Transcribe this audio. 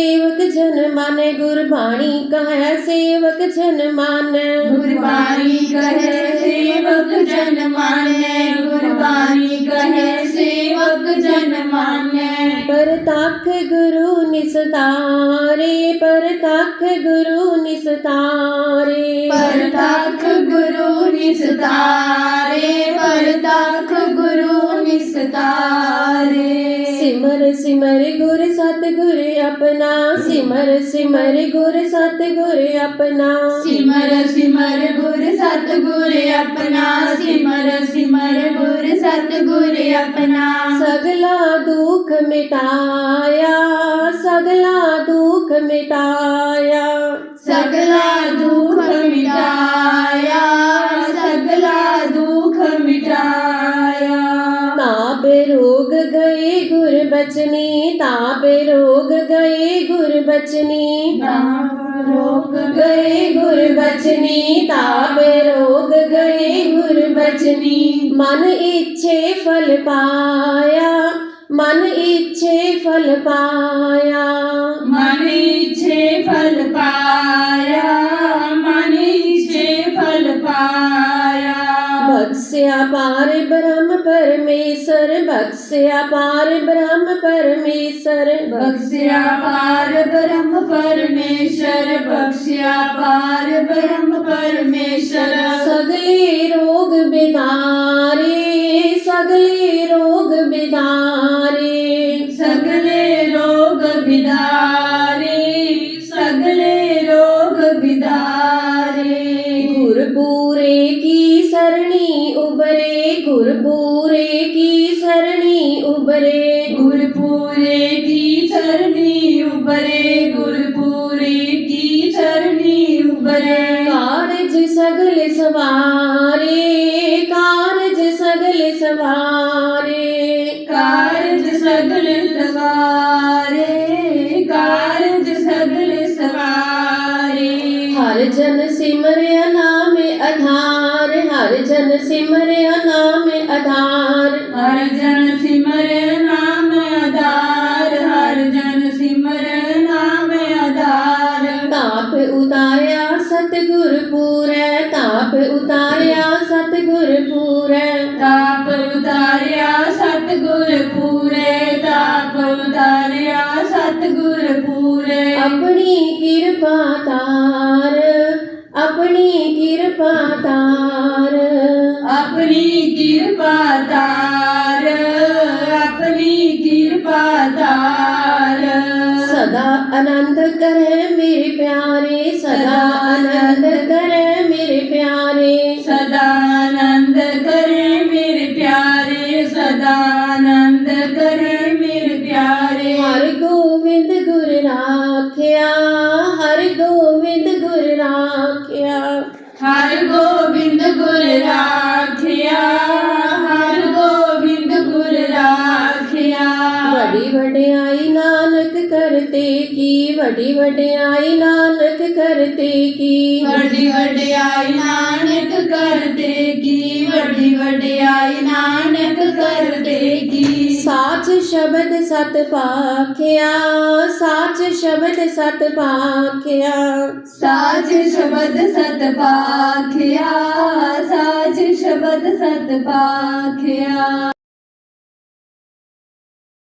सेवक जन मान गुरबाणी कह सेवक जन मान। गुरबाणी कह सेवक जन मान। गुरबाणी कह सेवक जन मान। परताख गुरु निस्तारे परताख गुरु निस्तारे। परताख गुरु निस्तारे परताख गुरु निस्तारे। ਸਿਮਰ ਗੁਰ ਸਤਿਗੁਰ ਆਪਣਾ ਸਿਮਰ ਸਿਮਰ ਗੁਰ ਸਤਿਗੁਰ ਆਪਣਾ। ਸਿਮਰ ਸਿਮਰ ਗੁਰ ਸਤਗੁਰ ਆਪਣਾ ਸਿਮਰ ਸਿਮਰ ਗੁਰ ਸਤਗੁਰ ਆਪਣਾ। ਸਗਲਾ ਦੁਖ ਮਿਟਾਇਆ ਸਗਲਾ ਦੁਖ ਮਿਟਾਇਆ। ਸਗਲਾ ਦੁਖ ਮਿਟਾਇਆ ਸਗਲਾ ਦੁਖ ਮਿਟਾਇਆ। गए गुर बचनी ताप रोग गए गुर बचनी रोग गए गुर बचनी ताप रोग गए गुर बचनी मन इच्छे फल पाया मन इच्छे फल पाया। मन इच्छे फल पाया। अपार ब्रह्म परमेश्वर बक्से अपार ब्रह्म परमेश्वर। बक्से अपार ब्रह्म परमेश्वर बक्से अपार ब्रह्म परमेश्वर। सगले रोग बिदारे सगले रोग बिदारे सगले रोग बिदारे सरणी उबरे गुरपूरे की सरणी उबरे गुरपूरे की सरणी उबरे गुरपूरे की सरणी उबरे कारज सगल सवारे कारज सगल सवारे। कारज सगल सवारे कारज सगल सवारे। हर जन सिमरया नाम अधार। ਹਰ ਜਨ ਸਿਮਰਿਆ ਨਾਮ ਆਧਾਰ। ਹਰ ਜਨ ਸਿਮਰ ਨਾਮ ਆਧਾਰ ਹਰ ਜਨ ਸਿਮਰ ਨਾਮ ਆਧਾਰ। ਤਾਪ ਉਤਾਰਿਆ ਸਤਿਗੁਰ ਪੂਰੈ ਤਾਪ ਉਤਾਰਿਆ ਸਤਿਗੁਰ ਪੂਰੈ। ਤਾਪ ਉਤਾਰਿਆ ਸਤਗੁਰ ਪੂਰੇ ਤਾਪ ਉਤਾਰਿਆ ਸਤਗੁਰ ਪੂਰੇ। ਆਪਣੀ ਕਿਰਪਾ ਤਾਰ ਆਪਣੀ ਕਿਰਪਾ ਤਾਰ ਸਦਾ ਆਨੰਦ ਕਰੇ ਮੇਰੇ ਪਿਆਰੇ ਸਦਾ ਆਨੰਦ ਕਰੇ ਮੇਰੇ ਪਿਆਰੇ ਸਦਾ ਆਨੰਦ ਕਰੇ ਮੇਰੇ ਪਿਆਰੇ ਸਦਾ ਆਨੰਦ ਕਰੇ ਮੇਰੇ ਪਿਆਰੇ ਹਰ ਗੋਬਿੰਦ ਗੁਰ बड़ी बड़े आई नानक कर देगी बड़ी वड्याई नानक कर देगी बड़ी वड्याई नानक कर देगी साच शब्द सत पाख्या साच शब्द सत पाख्या साच शब्द सत पाख्या साच शब्द सत पाख्या